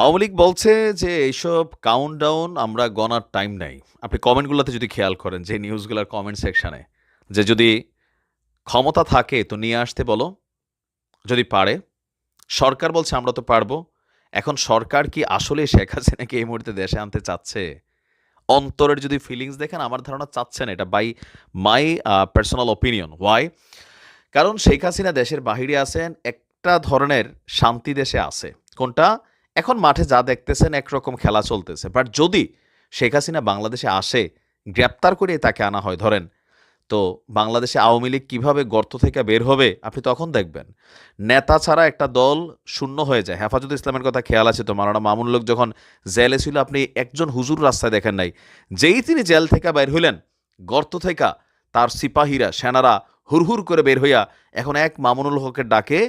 আওয়ামী লীগ বলছে যে এইসব কাউন্টডাউন আমরা গণার টাইম নাই। আপনি কমেন্টগুলোতে যদি খেয়াল করেন, যে নিউজগুলোর কমেন্ট সেকশানে যে যদি ক্ষমতা থাকে তো নিয়ে আসতে বলো, যদি পারে। সরকার বলছে আমরা তো পারব। এখন সরকার কি আসলে শেখ হাসিনাকে এই মুহূর্তে দেশে আনতে চাচ্ছে? অন্তরের যদি ফিলিংস দেখেন, আমার ধারণা চাচ্ছেন এটা by my personal opinion why কারণ শেখ হাসিনা দেশের বাহিরে আছেন, একটা ধরনের শান্তি দেশে আছে। কোনটা? এখন মাঠে যা দেখতেছেন একরকম খেলা চলতেছে। বাট যদি শেখ হাসিনা বাংলাদেশে আসে, গ্রেপ্তার করে তাকে আনা হয়, ধরেন, তো বাংলাদেশে আওয়ামী লীগ কীভাবে গর্ত থেকে বের হবে, আপনি তখন দেখবেন। নেতা ছাড়া একটা দল শূন্য হয়ে যায়। হেফাজত ইসলামের কথা খেয়াল আছে তো মারানা মামুন লোক যখন জেলে ছিল, আপনি একজন হুজুর রাস্তায় দেখেন নাই। যেই তিনি জেল থেকে বের হইলেন, গর্ত থেকে তার সিপাহীরা, সেনারা হুরহুর করে বের হইয়া এখন এক মামুনুল হকের ডাকে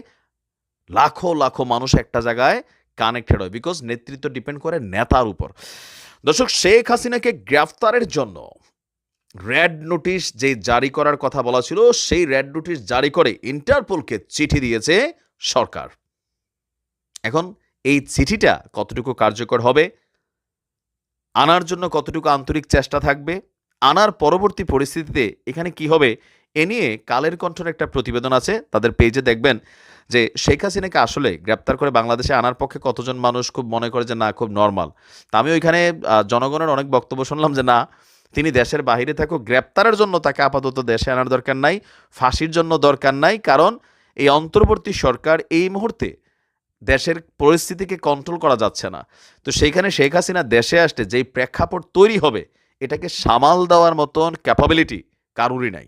লাখো লাখো মানুষ একটা জায়গায় কানেক্টেড হয় বিকজ নেতৃত্ব ডিপেন্ড করে নেতার উপর। দর্শক, শেখ হাসিনাকে গ্রেফতারের জন্য রেড নোটিশ যে জারি করার কথা বলা ছিল, সেই রেড নোটিশ জারি করে ইন্টারপোলকে চিঠি দিয়েছে সরকার। এখন এই চিঠিটা কতটুকু কার্যকর হবে, আনার জন্য কতটুকু আন্তরিক চেষ্টা থাকবে, আনার পরবর্তী পরিস্থিতিতে এখানে কি হবে, এ নিয়ে কালের কণ্ঠের একটা প্রতিবেদন আছে, তাদের পেজে দেখবেন। যে শেখ হাসিনাকে আসলে গ্রেপ্তার করে বাংলাদেশে আনার পক্ষে কতজন মানুষ খুব মনে করে যে না, খুব নর্মাল তা আমি ওইখানে জনগণের অনেক বক্তব্য শুনলাম যে না, তিনি দেশের বাইরে থাকুক, গ্রেপ্তারের জন্য তাকে আপাতত দেশে আনার দরকার নাই, ফাঁসির জন্য দরকার নাই, কারণ এই অন্তর্বর্তী সরকার এই মুহূর্তে দেশের পরিস্থিতিকে কন্ট্রোল করা যাচ্ছে না। তো সেইখানে শেখ হাসিনা দেশে আসতে যেই প্রেক্ষাপট তৈরি হবে, এটাকে সামাল দেওয়ার মতন ক্যাপাবিলিটি কারুরই নাই।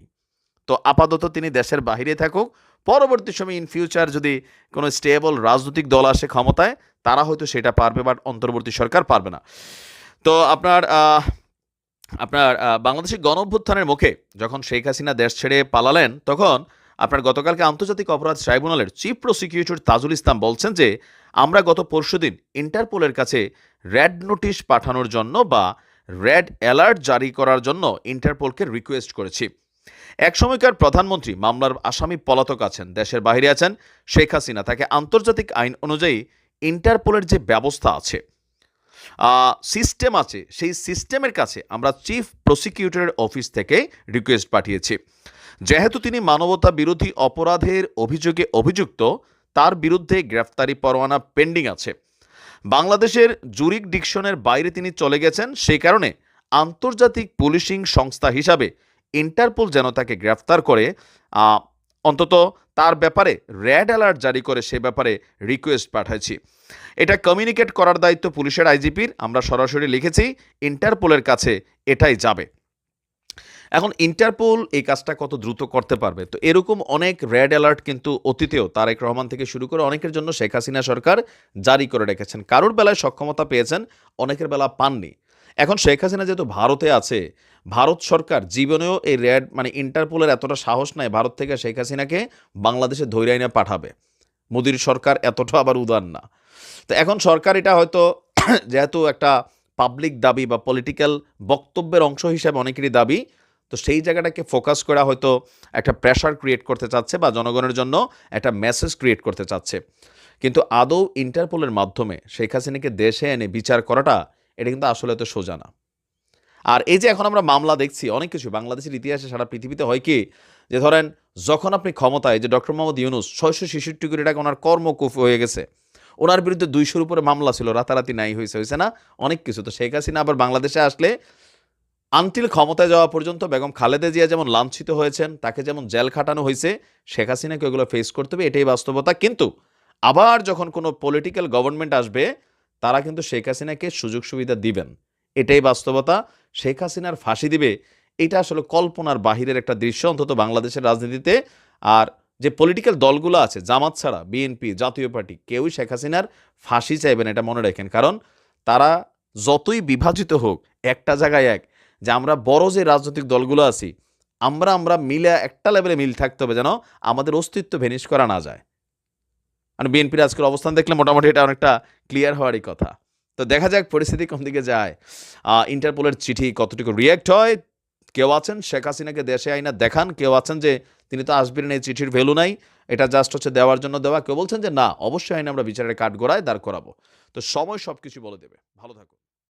তো আপাতত তিনি দেশের বাইরে থাকুক পরবর্তী সময় ইন ফিউচার যদি কোনো স্টেবল রাজনৈতিক দল আসে ক্ষমতায়, তারা হয়তো সেটা পারবে বাট অন্তর্বর্তী সরকার পারবে না। তো আপনার আপনার বাংলাদেশের গণ অভ্যুত্থানের মুখে যখন শেখ হাসিনা দেশ ছেড়ে পালালেন, তখন আপনার গতকালকে আন্তর্জাতিক অপরাধ ট্রাইব্যুনালের চিফ প্রসিকিউটর তাজুল ইসলাম বলছেন যে, আমরা গত পরশুদিন ইন্টারপোলের কাছে রেড নোটিশ পাঠানোর জন্য বা রেড অ্যালার্ট জারি করার জন্য ইন্টারপোলকে রিকোয়েস্ট করেছি। এক সময়কার প্রধানমন্ত্রী মামলার আসামি পলাতক আছেন, দেশের বাইরে আছেন শেখ হাসিনা। তাকে আন্তর্জাতিক আইন অনুযায়ী ইন্টারপোলের যে ব্যবস্থা আছে সিস্টেম আছে, সেই সিস্টেমের কাছে আমরা চিফ প্রসিকিউটরের অফিস থেকে রিকোয়েস্ট পাঠিয়েছি। যেহেতু তিনি মানবতা বিরোধী অপরাধের অভিযোগে অভিযুক্ত, তার বিরুদ্ধে গ্রেফতারি পরোয়ানা পেন্ডিং আছে। বাংলাদেশের জুরিক ডিকশনের বাইরে তিনি চলে গেছেন সেই কারণে আন্তর্জাতিক পুলিশিং সংস্থা হিসাবে ইন্টারপোল যেন তাকে গ্রেফতার করে অন্তত তার ব্যাপারে রেড অ্যালার্ট জারি করে সে ব্যাপারে রিকোয়েস্ট পাঠাইছি। এটা কমিউনিকেট করার দায়িত্ব পুলিশের আইজিপির, আমরা সরাসরি লিখেছি, ইন্টারপোলের কাছে এটাই যাবে। এখন ইন্টারপোল এই কাজটা কত দ্রুত করতে পারবে? তো এরকম অনেক রেড অ্যালার্ট কিন্তু অতীতেও তারেক রহমান থেকে শুরু করে অনেকের জন্য শেখ হাসিনা সরকার জারি করে রেখেছেন। কারোর বেলায় সক্ষমতা পেয়েছেন, অনেকের বেলা পাননি। এখন শেখ হাসিনা যেহেতু ভারতে আছে, ভারত সরকার জীবনেও এই রেড মানে ইন্টারপোলের এতটা সাহস নাই ভারত থেকে শেখ হাসিনাকে বাংলাদেশে ধৈর্য আইনে পাঠাবে। মোদির সরকার এতটা আবার উদার না। তো এখন সরকার এটা হয়তো যেহেতু একটা পাবলিক দাবি বা পলিটিক্যাল বক্তব্যের অংশ হিসেবে অনেকেরই দাবি, তো সেই জায়গাটাকে ফোকাস করা হয়তো একটা প্রেশার ক্রিয়েট করতে চাচ্ছে বা জনগণের জন্য একটা মেসেজ ক্রিয়েট করতে চাচ্ছে। কিন্তু আদৌ ইন্টারপোলের মাধ্যমে শেখ হাসিনাকে দেশে এনে বিচার করাটা এটা কিন্তু আসলে তো সোজা না। আর এই যে এখন আমরা মামলা দেখছি, অনেক কিছু, বাংলাদেশের ইতিহাসে সারা পৃথিবীতে হয় কি, যে ধরেন যখন আপনি ক্ষমতায় যে ডক্টর মোহাম্মদ ইউনুস ছয়শো ছেষট্টি কোটি টাকা ওনার কর্মকুফ হয়ে গেছে, ওনার বিরুদ্ধে দুইশোর উপরে মামলা ছিল, রাতারাতি নাই হয়েছে হয়েছে না? অনেক কিছু। তো শেখ হাসিনা আবার বাংলাদেশে আসলে আনটিল ক্ষমতায় যাওয়া পর্যন্ত বেগম খালেদা জিয়া যেমন লাঞ্ছিত হয়েছেন, তাকে যেমন জেল খাটানো হয়েছে, শেখ হাসিনাকে ওগুলো ফেস করতে হবে, এটাই বাস্তবতা। কিন্তু আবার যখন কোনো পলিটিক্যাল গভর্নমেন্ট আসবে তারা কিন্তু শেখ হাসিনাকে সুযোগ সুবিধা দিবেন। এটাই বাস্তবতা। শেখ হাসিনার ফাঁসি দিবে, এটা আসলে কল্পনার বাহিরের একটা দৃশ্য, অন্তত বাংলাদেশের রাজনীতিতে। আর যে পলিটিক্যাল দলগুলো আছে, জামাত ছাড়া বিএনপি জাতীয় পার্টি, কেউই শেখ হাসিনার ফাঁসি চাইবেন এটা মনে রাখেন। কারণ তারা যতই বিভাজিত হোক, একটা জায়গায় এক, যে আমরা বড় যে রাজনৈতিক দলগুলো আছি, আমরা আমরা মিলে একটা লেভেলে মিল থাকতে হবে যেন আমাদের অস্তিত্ব ভেনিশ করা না যায়। মানে বিএনপির আজকের অবস্থান দেখলে মোটামুটি এটা অনেকটা ক্লিয়ার হওয়ারই কথা। তো দেখা যাক পরিস্থিতি কোন দিকে যায়। ইন্টারপোলের চিঠি কতটুকু রিয়াক্ট হয়? কেউ আছেন? শেখ হাসিনাকে দেশে আইনা দেখান। কেউ আছেন যে তিনি তো আসবেন, এই চিঠির ভ্যালু নাই। এটা জাস্ট হচ্ছে দেওয়ার জন্য দেওয়া। কেউ বলছেন যে না, অবশ্যই আইনে আমরা বিচারের কাঠ গোড়ায় দাঁড় করাবো। তো সময় সব কিছু বলে দেবে। ভালো থাকো